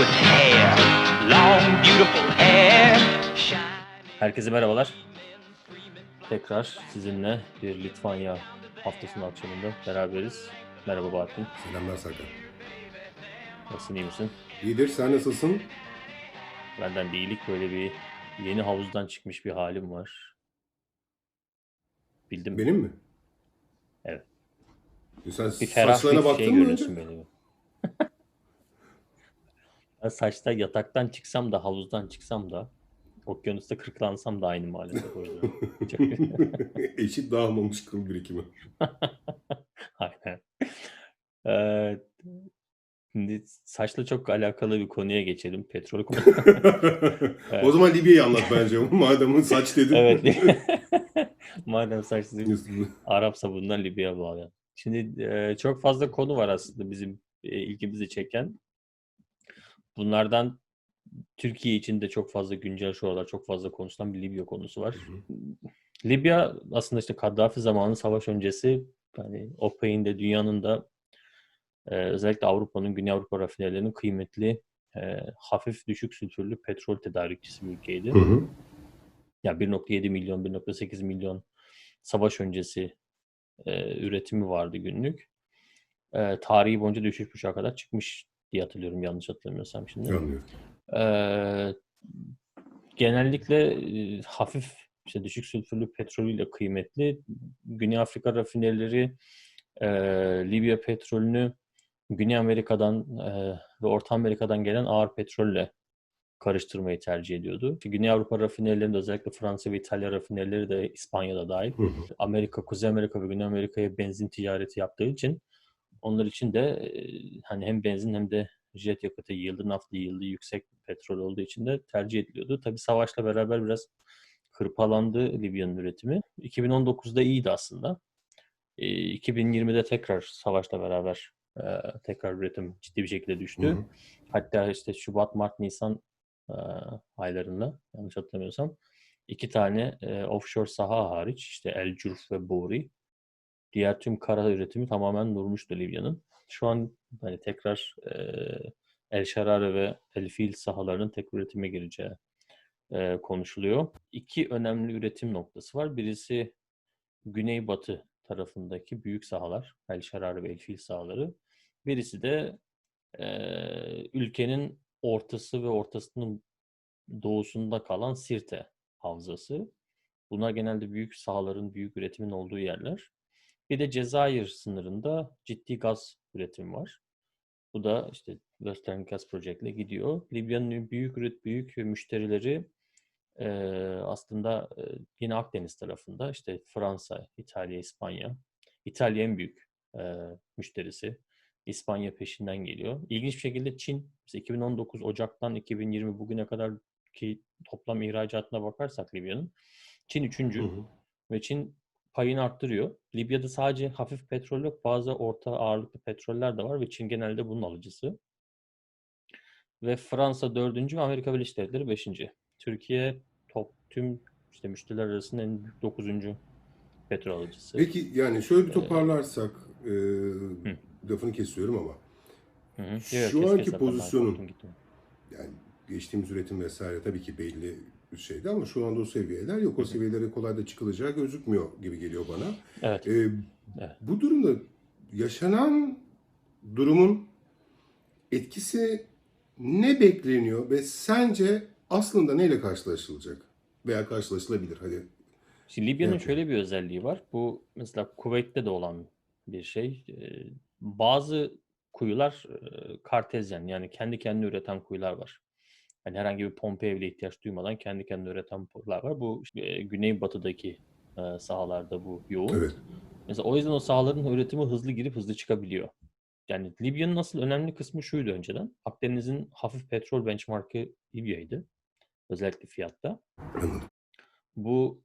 with hair, long beautiful hair. Herkese merhabalar. Tekrar sizinle bir Litvanya haftasının akşamında beraberiz. Merhaba Bahattin. Selamlar Serkan. Nasılsın, iyi misin? İyidir, sen nasılsın? Benden bir iyilik böyle bir yeni havuzdan çıkmış bir halim var. Bildim. Benim mi? Evet. Sen Bir ferah saçlarına bir şey baktın mı önce? benim. Ben saçta yataktan çıksam da havuzdan çıksam da okyanusta kırklansam da aynı maalesef o yüzden. Eşit dağılmamış kıl birikimi. Aynen. Ee, şimdi saçla çok alakalı bir konuya geçelim. Petrol konu. O zaman Libya'yı anlat bence. Madem saç dedin. evet. Madem saç dedin, Arap sabundan Libya'ya bağlı. Şimdi e, çok fazla konu var aslında bizim e, ilgimizi çeken. Bunlardan Türkiye için de çok fazla güncel şu aralar çok fazla konuşulan bir Libya konusu var. Libya aslında işte Kaddafi zamanı savaş öncesi hani OPEC'in de dünyanın da e, özellikle Avrupa'nın, Güney Avrupa rafinerilerinin kıymetli e, hafif düşük sülfürlü petrol tedarikçisi bir ülkeydi. Hı hı. Ya 1.7 milyon, 1.8 milyon savaş öncesi e, üretimi vardı günlük. E, tarihi boyunca düşüş buçuğa kadar çıkmış diye hatırlıyorum yanlış hatırlamıyorsam şimdi. Anlıyorum. Eee, genellikle e, hafif işte düşük sülfürlü petrolüyle kıymetli Güney Afrika rafinerileri e, Libya petrolünü Güney Amerika'dan e, ve Orta Amerika'dan gelen ağır petrolle karıştırmayı tercih ediyordu. Güney Avrupa rafinerilerinde özellikle Fransa ve İtalya rafinerileri de İspanya'da dahil Hı hı. Amerika, Kuzey Amerika ve Güney Amerika'ya benzin ticareti yaptığı için onlar için de e, hani hem benzin hem de jet yakıtı yıldı, nafta yıldı yüksek petrol olduğu için de tercih ediliyordu. Tabii savaşla beraber biraz hırpalandı Libya'nın üretimi. 2019'da iyiydi aslında. E, 2020'de tekrar savaşla beraber e, tekrar üretim ciddi bir şekilde düştü. Hı hı. Hatta işte Şubat, Mart, Nisan e, aylarında yanlış hatırlamıyorsam iki tane e, offshore saha hariç işte El Curf ve Bori diğer tüm kara üretimi tamamen durmuştu Libya'nın. Şu an hani tekrar e, El Şarare ve El Fil sahalarının tek üretime gireceği e, konuşuluyor. İki önemli üretim noktası var. Birisi güneybatı tarafındaki büyük sahalar, El Şarare ve El Fil sahaları. Birisi de e, ülkenin ortası ve ortasının doğusunda kalan Sirte havzası. Bunlar genelde büyük sahaların, büyük üretimin olduğu yerler. Bir de Cezayir sınırında ciddi gaz üretimi var. Bu da işte Western Gas Project ile gidiyor. Libya'nın büyük üret büyük müşterileri e, aslında e, yine Akdeniz tarafında işte Fransa, İtalya, İspanya. İtalya en büyük e, müşterisi. İspanya peşinden geliyor. İlginç bir şekilde Çin, mesela 2019 Ocak'tan 2020 bugüne kadar ki toplam ihracatına bakarsak Libya'nın Çin üçüncü Hı hı. ve Çin payını arttırıyor. Libya'da sadece hafif petrol yok, bazı orta ağırlıklı petroller de var ve Çin genelde bunun alıcısı. Ve Fransa dördüncü ve Amerika Birleşik Devletleri beşinci. Türkiye top tüm işte müşteriler arasında en büyük dokuzuncu petrol alıcısı. Peki yani şöyle bir toparlarsak, e, lafını kesiyorum ama Hı hı. şu Yok, anki kes pozisyonun- yani geçtiğimiz üretim vesaire tabii ki belli şeydi ama şu anda o seviyeler yok. O seviyelere kolay da çıkılacağı gözükmüyor gibi geliyor bana. Evet. E, Evet. Bu durumda yaşanan durumun etkisi ne bekleniyor ve sence aslında neyle karşılaşılacak veya karşılaşılabilir? Hadi Şimdi Libya'nın Evet. şöyle bir özelliği var. Bu mesela Kuveyt'te de olan bir şey. Ee, Bazı kuyular e, kartezyen yani kendi kendine üreten kuyular var. Hani herhangi bir pompaya bile ihtiyaç duymadan kendi kendine üreten kuyular var. Bu işte, e, güneybatıdaki e, sahalarda bu yoğun. evet. Mesela o yüzden o sahaların üretimi hızlı girip hızlı çıkabiliyor. Yani Libya'nın asıl önemli kısmı şuydu önceden. Akdeniz'in hafif petrol benchmark'ı Libya'ydı. Özellikle fiyatta. Bu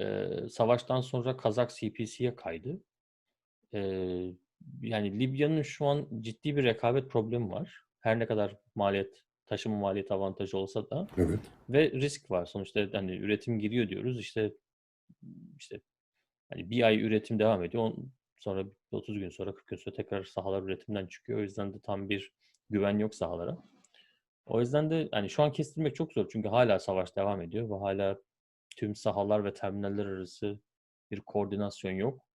e, savaştan sonra Kazak CPC'ye kaydı. E, yani Libya'nın şu an ciddi bir rekabet problemi var. Her ne kadar maliyet, taşıma maliyet avantajı olsa da Evet. ve risk var. Sonuçta hani üretim giriyor diyoruz. İşte işte hani bir ay üretim devam ediyor. On, sonra 30 gün sonra 40 gün sonra tekrar sahalar üretimden çıkıyor. O yüzden de tam bir güven yok sahalara. O yüzden de hani şu an kestirmek çok zor çünkü hala savaş devam ediyor ve hala tüm sahalar ve terminaller arası bir koordinasyon yok.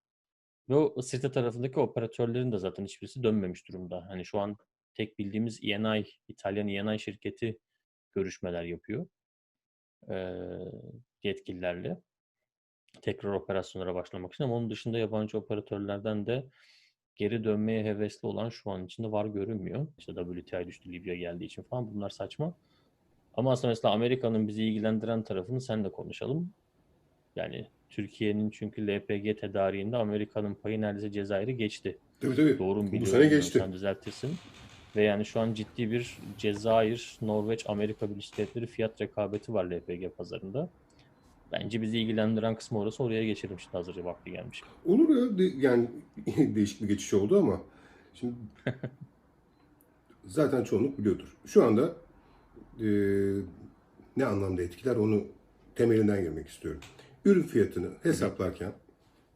Ve o Sirte tarafındaki operatörlerin de zaten hiçbirisi dönmemiş durumda. Hani şu an tek bildiğimiz ENI, İtalyan ENI şirketi görüşmeler yapıyor eee, yetkililerle tekrar operasyonlara başlamak için ama onun dışında yabancı operatörlerden de geri dönmeye hevesli olan şu an içinde var görünmüyor. İşte WTI düştü Libya geldiği için falan bunlar saçma. Ama aslında mesela Amerika'nın bizi ilgilendiren tarafını sen de konuşalım. Yani Türkiye'nin çünkü LPG tedariğinde Amerika'nın payı neredeyse Cezayir'i geçti. Tabii tabii. Doğru mu Bu sene geçti. Sen düzeltirsin. Ve yani şu an ciddi bir Cezayir, Norveç, Amerika Birleşik Devletleri fiyat rekabeti var LPG pazarında. Bence bizi ilgilendiren kısmı orası. Oraya geçelim şimdi hazırca vakti gelmiş. Olur ya de- yani değişik bir geçiş oldu ama şimdi zaten çoğunluk biliyordur. Şu anda e, ne anlamda etkiler onu temelinden girmek istiyorum. Ürün fiyatını hesaplarken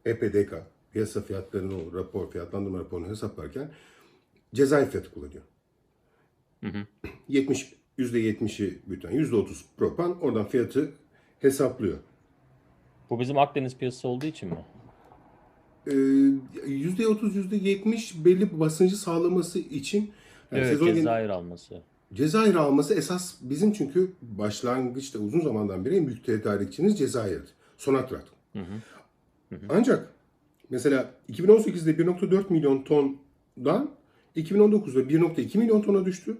EPDK piyasa fiyatlarını rapor fiyatlandırma raporunu hesaplarken Cezayir fiyatı kullanıyor. Hı hı. 70 %70'i büten, %30 propan oradan fiyatı hesaplıyor. Bu bizim Akdeniz piyasası olduğu için mi? Ee, %30, %70 belli basıncı sağlaması için yani evet, sezon gen- Cezayir alması. Cezayir alması esas bizim çünkü başlangıçta uzun zamandan beri büyük tedarikçimiz Cezayir'di. Sonatrat. Hı hı. Ancak mesela 2018'de 1.4 milyon tondan 2019'da 1.2 milyon tona düştü.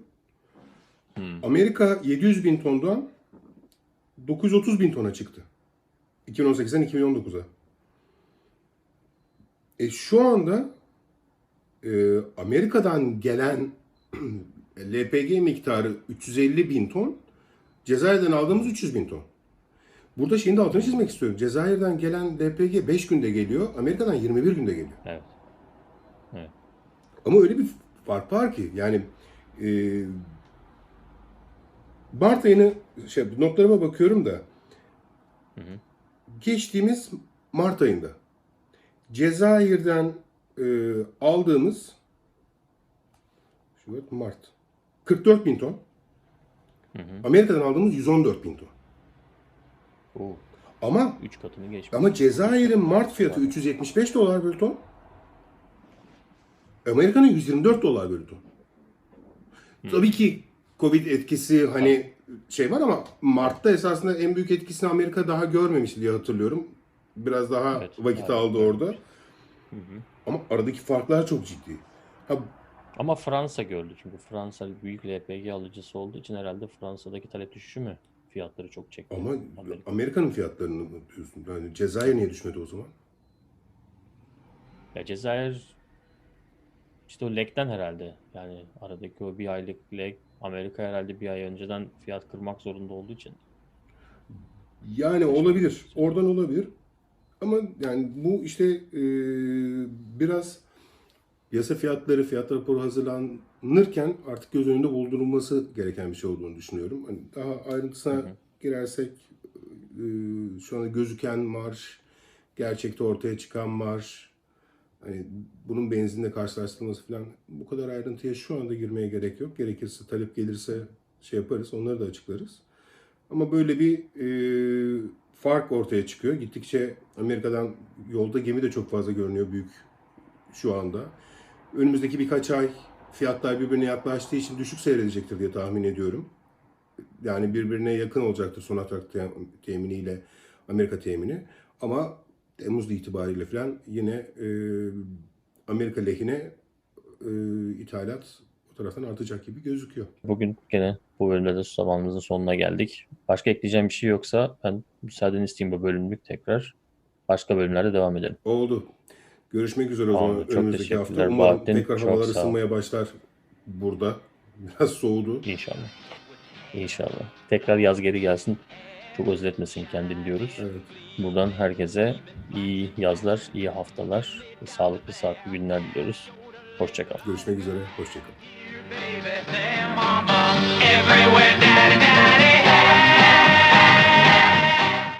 Amerika 700 bin tondan 930 bin tona çıktı. 2018'den 2019'a. E şu anda e, Amerika'dan gelen LPG miktarı 350 bin ton, Cezayir'den aldığımız 300 bin ton. Burada şeyin de altını çizmek istiyorum. Cezayir'den gelen LPG 5 günde geliyor, Amerika'dan 21 günde geliyor. Evet. Ama öyle bir fark var ki yani e, Mart ayını şey, notlarıma bakıyorum da geçtiğimiz Mart ayında Cezayir'den e, aldığımız Şubat, Mart 44 bin ton Amerika'dan aldığımız 114 bin ton. Oo, Ama 3 katını geçmiş. ama Cezayir'in Mart fiyatı 375 dolar bölü ton. Amerika'nın 124 dolar bölü ton. Tabii ki Covid etkisi hani şey var ama Mart'ta esasında en büyük etkisini Amerika daha görmemişti diye hatırlıyorum. Biraz daha Evet, vakit hala aldı orada. Ama aradaki farklar çok ciddi. Ha, Ama Fransa gördü çünkü Fransa büyük LPG alıcısı olduğu için herhalde Fransa'daki talep düşüşü mü fiyatları çok çekti. ama Amerika. Amerika'nın fiyatlarını diyorsun? Yani Cezayir niye düşmedi o zaman? Ya Cezayir işte o legden herhalde yani aradaki o bir aylık leg Amerika herhalde bir ay önceden fiyat kırmak zorunda olduğu için. Yani olabilir. Oradan olabilir. Ama yani bu işte e, biraz yasa fiyatları, fiyat raporu hazırlanırken artık göz önünde bulundurulması gereken bir şey olduğunu düşünüyorum. Hani daha ayrıntısına girersek e, şu anda gözüken marş, gerçekte ortaya çıkan marş, hani bunun benzinle karşılaştırılması falan bu kadar ayrıntıya şu anda girmeye gerek yok. Gerekirse talep gelirse şey yaparız, onları da açıklarız. Ama böyle bir e, fark ortaya çıkıyor. Gittikçe Amerika'dan yolda gemi de çok fazla görünüyor büyük şu anda. Önümüzdeki birkaç ay fiyatlar birbirine yaklaştığı için düşük seyredecektir diye tahmin ediyorum. Yani birbirine yakın olacaktır Sonatrak te- teminiyle Amerika temini. Ama Temmuz itibariyle falan yine e, Amerika lehine e, ithalat o taraftan artacak gibi gözüküyor. Bugün gene bu bölümde de zamanımızın sonuna geldik. Başka ekleyeceğim bir şey yoksa ben müsaadeni isteyeyim bu bölümlük tekrar. Başka bölümlerde devam edelim. Oldu. Görüşmek üzere o Oldu. zaman Çok önümüzdeki hafta. Umarım Bahattin. tekrar havalar ısınmaya başlar burada. Biraz soğudu. İnşallah. İnşallah. Tekrar yaz geri gelsin. Çok özletmesin kendini diyoruz. Evet. Buradan herkese iyi yazlar, iyi haftalar, sağlıklı sağlıklı günler diliyoruz. Hoşçakalın. Görüşmek üzere. Hoşçakalın.